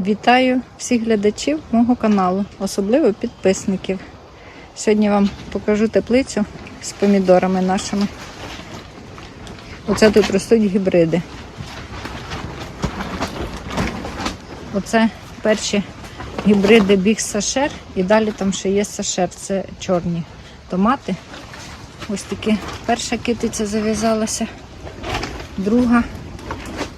Вітаю всіх глядачів мого каналу, особливо підписників. Сьогодні вам покажу теплицю з помідорами нашими. Оце тут ростуть гібриди. Оце перші гібриди біг сашер і далі там ще є сашер, це чорні томати. Ось такі перша китиця зав'язалася, друга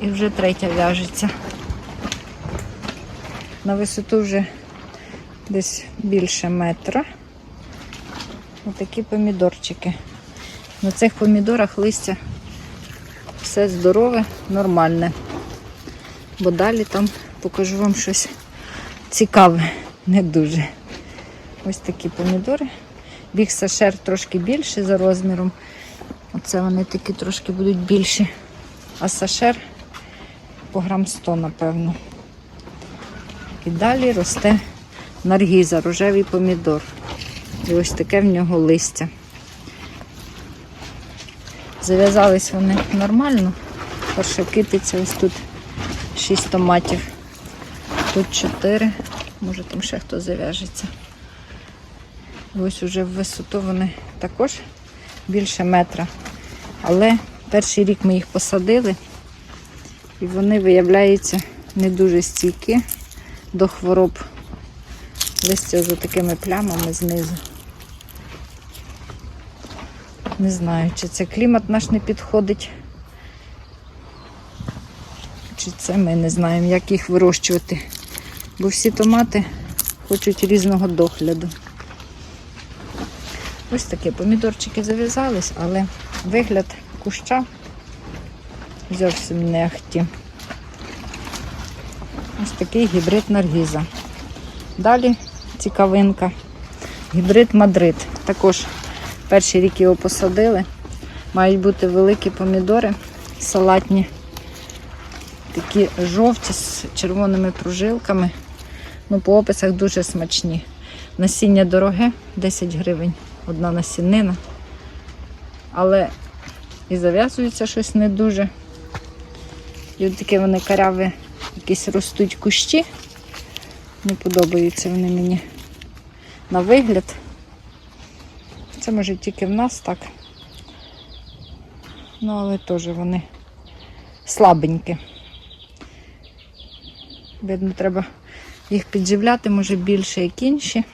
і вже третя в'яжеться. На висоту вже десь більше метра. Отакі помідорчики. На цих помідорах листя все здорове, нормальне. Бо далі там покажу вам щось цікаве, не дуже. Ось такі помідори. Біг сашер трошки більше за розміром. Оце вони такі трошки будуть більші. А сашер по грам 100, напевно. І далі росте наргіза, рожевий помідор. І ось таке в нього листя. Зав'язались вони нормально. Перша китиця, ось тут 6 томатів, тут 4, може там ще хто зав'яжеться. Ось уже в висоту вони також більше метра. Але перший рік ми їх посадили, і вони, виявляються, не дуже стійкі до хвороб. Листя з такими плямами знизу. Не знаю, чи це клімат наш не підходить, чи це ми не знаємо, як їх вирощувати. Бо всі томати хочуть різного догляду. Ось такі помідорчики зав'язались, але вигляд куща зовсім не ахті. Ось такий гібрид наргіза. Далі цікавинка. Гібрид Мадрид. Також перший рік його посадили. Мають бути великі помідори салатні, такі жовті з червоними прожилками. Ну, по описах дуже смачні. Насіння дороге, 10 гривень, одна насіннина. Але і зав'язується щось не дуже. І от такі вони каряві якісь ростуть кущі. Не подобаються вони мені на вигляд. Це може тільки в нас так. Ну, але теж вони слабенькі. Видно, треба їх підживляти, може більше, як інші.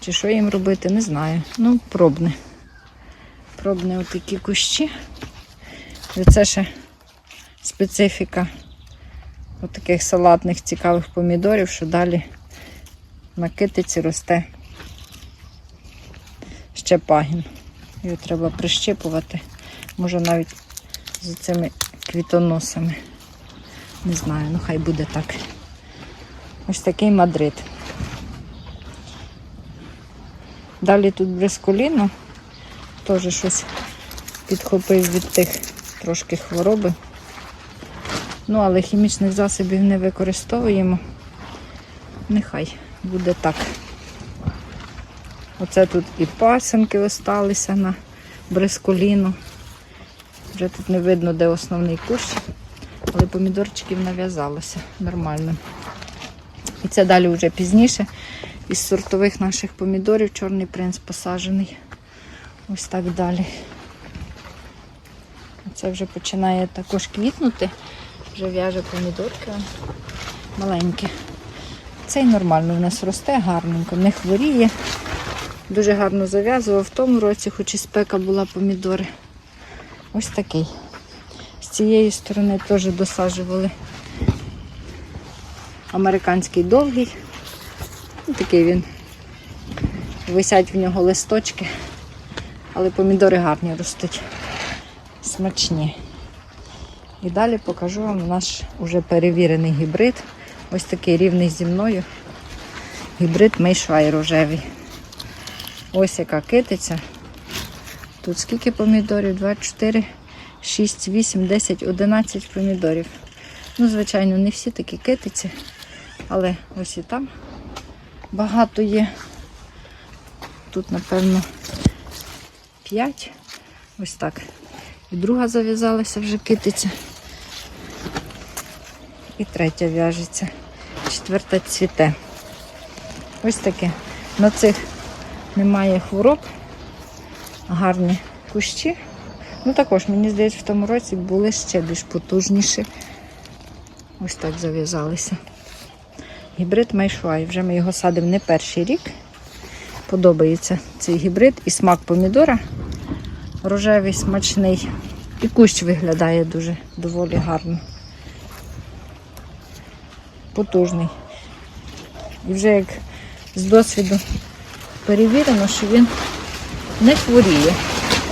Чи що їм робити, не знаю. Ну, пробне. Пробне отакі кущі. Це ще специфіка от таких салатних цікавих помідорів, що далі на китиці росте ще пагін. Його треба прищипувати. Може навіть з цими квітоносами. Не знаю, ну хай буде так. Ось такий Мадрид. Далі тут бресколіно, теж щось підхопив від тих трошки хвороби. Ну, але хімічних засобів не використовуємо. Нехай буде так. Оце тут і пасенки осталися на брисколіну. Вже тут не видно, де основний кущ, але помідорчиків нав'язалося нормально. І це далі вже пізніше. Із сортових наших помідорів чорний принц посаджений. Ось так далі. Це вже починає також квітнути. Вже в'яже помідорки маленькі. Цей нормально у нас росте гарненько, не хворіє. Дуже гарно зав'язував в тому році, хоч і спека була помідори. Ось такий. З цієї сторони теж досаджували американський довгий. Такий він. Висять в нього листочки, але помідори гарні ростуть. Смачні. І далі покажу вам наш уже перевірений гібрид. Ось такий рівний зі мною. Гібрид мейшвай рожевий. Ось яка китиця. Тут скільки помідорів? 2, 4, 6, 8, 10, 11 помідорів. Ну, звичайно, не всі такі китиці, але ось і там багато є. Тут, напевно, 5. Ось так. І друга зав'язалася вже китиця. І третя в'яжеться. четверта цвіте. Ось таке. На цих немає хвороб, гарні кущі. Ну також, мені здається, в тому році були ще більш потужніші. Ось так зав'язалися. Гібрид Майшуай. Вже ми його садимо не перший рік. Подобається цей гібрид і смак помідора. Рожевий, смачний. І кущ виглядає дуже доволі гарно. Потужний. І вже як з досвіду перевірено, що він не хворіє.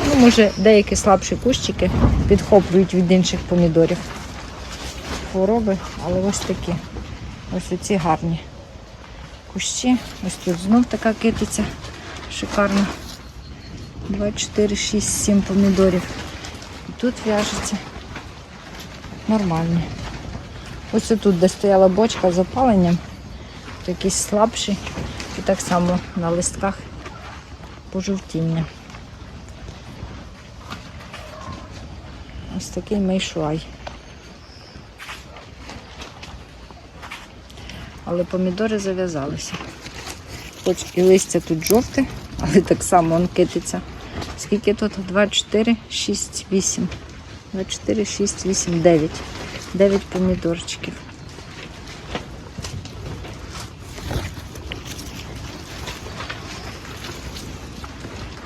Ну, може, деякі слабші кущики підхоплюють від інших помідорів. Хвороби, але ось такі. Ось оці гарні кущі. Ось тут знов така китиця шикарна. 2, 4, 6, 7 помідорів. І тут в'яжеться нормальні. Ось тут, де стояла бочка з опаленням, то якісь слабші. І так само на листках пожовтіння. Ось такий мейшуай. Але помідори зав'язалися. Хоч і листя тут жовте, але так само он кититься. Скільки тут? 2, 4, 6, 8. 2, 4, 6, 8, 9. 9 помідорчиків.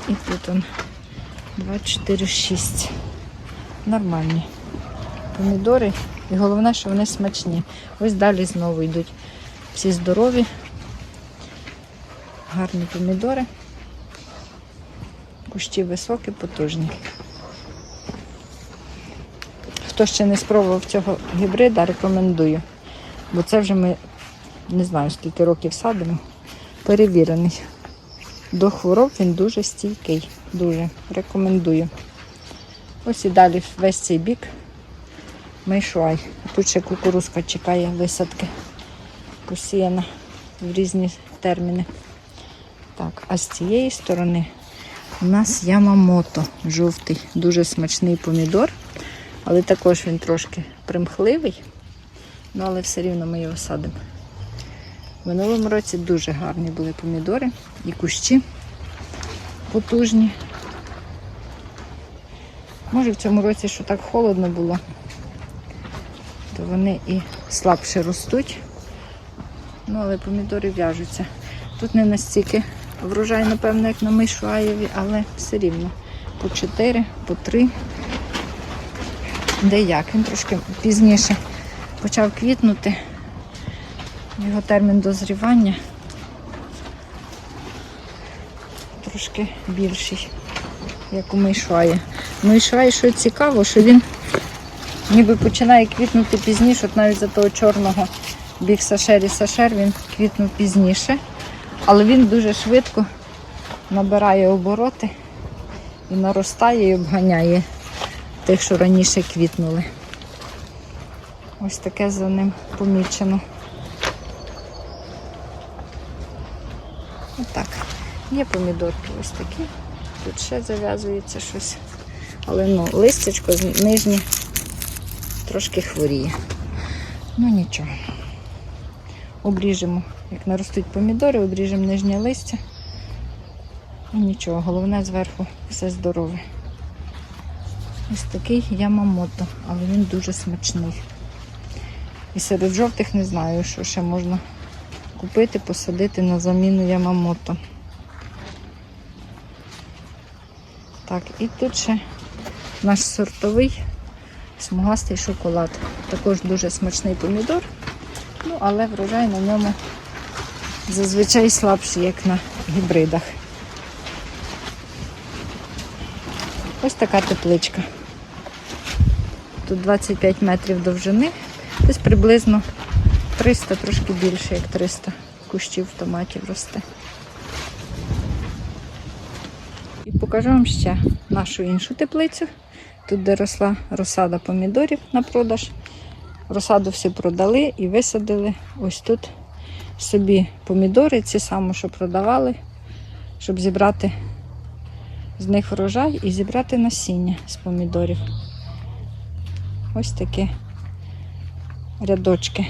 І тут он 2, 4, 6. Нормальні помідори. І головне, що вони смачні. Ось далі знову йдуть всі здорові, гарні помідори. Кущі високі, потужні. Хто ще не спробував цього гібрида, рекомендую. Бо це вже ми не знаю скільки років садимо. Перевірений. До хвороб він дуже стійкий. Дуже рекомендую. Ось і далі весь цей бік Мейшуай. Тут ще кукурузка чекає висадки. Посіяна в різні терміни. Так, а з цієї сторони у нас ямамото жовтий, дуже смачний помідор, але також він трошки примхливий, ну але все рівно ми його садимо. В минулому році дуже гарні були помідори і кущі потужні. Може в цьому році, що так холодно було, то вони і слабше ростуть. Ну, але помідори в'яжуться. Тут не настільки врожай, напевно, як на Мишуаєві, але все рівно. По 4, по 3. Де як? Він трошки пізніше почав квітнути. Його термін дозрівання трошки більший, як у Мейшуаї. У що цікаво, що він ніби починає квітнути пізніше, от навіть за того чорного біг Сашер і Сашер він квітнув пізніше, але він дуже швидко набирає обороти і наростає і обганяє тих, що раніше квітнули. Ось таке за ним помічено. Отак. Є помідорки ось такі. Тут ще зав'язується щось. Але ну, листячко нижнє трошки хворіє. Ну нічого. Обріжемо, як наростуть помідори, обріжемо нижнє листя. І нічого, головне зверху все здорове. Ось такий ямамото, але він дуже смачний. І серед жовтих не знаю, що ще можна купити, посадити на заміну ямамото. Так, і тут ще наш сортовий смугастий шоколад. Також дуже смачний помідор, але врожай на ньому зазвичай слабший, як на гібридах. Ось така тепличка. Тут 25 метрів довжини, десь приблизно 300, трошки більше, як 300 кущів томатів росте. І покажу вам ще нашу іншу теплицю. Тут, де росла розсада помідорів на продаж. Розсаду всі продали і висадили ось тут собі помідори, ці самі, що продавали, щоб зібрати з них врожай і зібрати насіння з помідорів. Ось такі рядочки.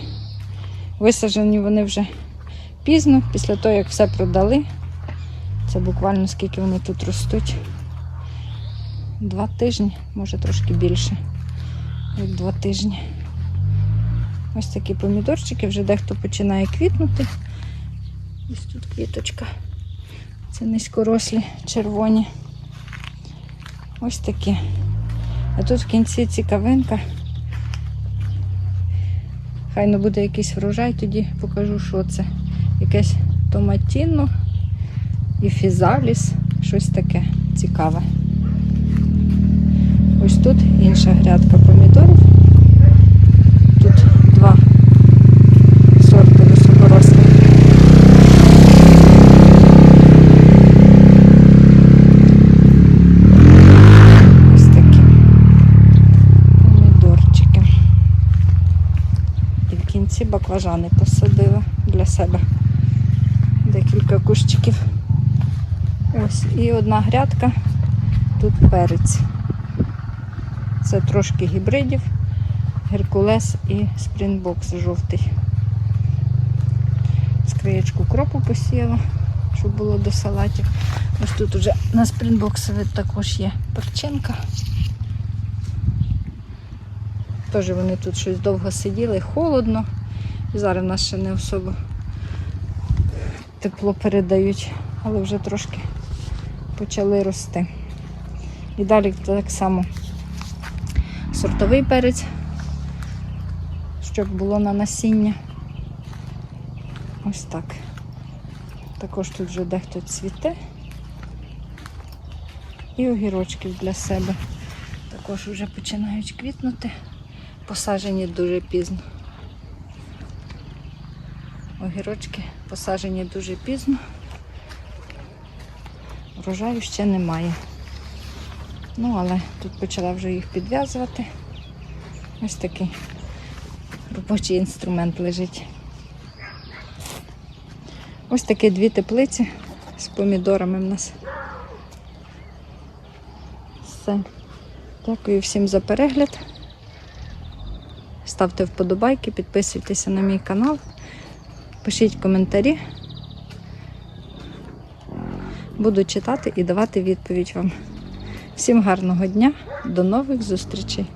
Висаджені вони вже пізно, після того, як все продали. Це буквально скільки вони тут ростуть. Два тижні, може трошки більше, як два тижні. Ось такі помідорчики, вже дехто починає квітнути. Ось тут квіточка. Це низькорослі, червоні. Ось такі. А тут в кінці цікавинка. Хай не буде якийсь врожай, тоді покажу, що це. Якесь томатіно і фізаліс, щось таке цікаве. Ось тут інша грядка помідорів. Тут два сорти високорослих. Ось такі помідорчики. І в кінці баклажани посадила для себе. Декілька кущиків. Ось і одна грядка. Тут перець. Це трошки гібридів, Геркулес і Спрінбокс жовтий. Скриєчку кропу посіяла, щоб було до салатів. Ось тут уже на спрінбоксові також є перчинка. Теж вони тут щось довго сиділи, холодно. Зараз в нас ще не особо тепло передають, але вже трошки почали рости. І далі так само сортовий перець, щоб було на насіння. Ось так. Також тут вже дехто цвіте. І огірочків для себе. Також вже починають квітнути. Посаджені дуже пізно. Огірочки посаджені дуже пізно. Врожаю ще немає. Ну, але тут почала вже їх підв'язувати. Ось такий робочий інструмент лежить. Ось такі дві теплиці з помідорами в нас. Все. Дякую всім за перегляд. Ставте вподобайки, підписуйтеся на мій канал, пишіть коментарі. Буду читати і давати відповідь вам. Всім гарного дня, до нових зустрічей!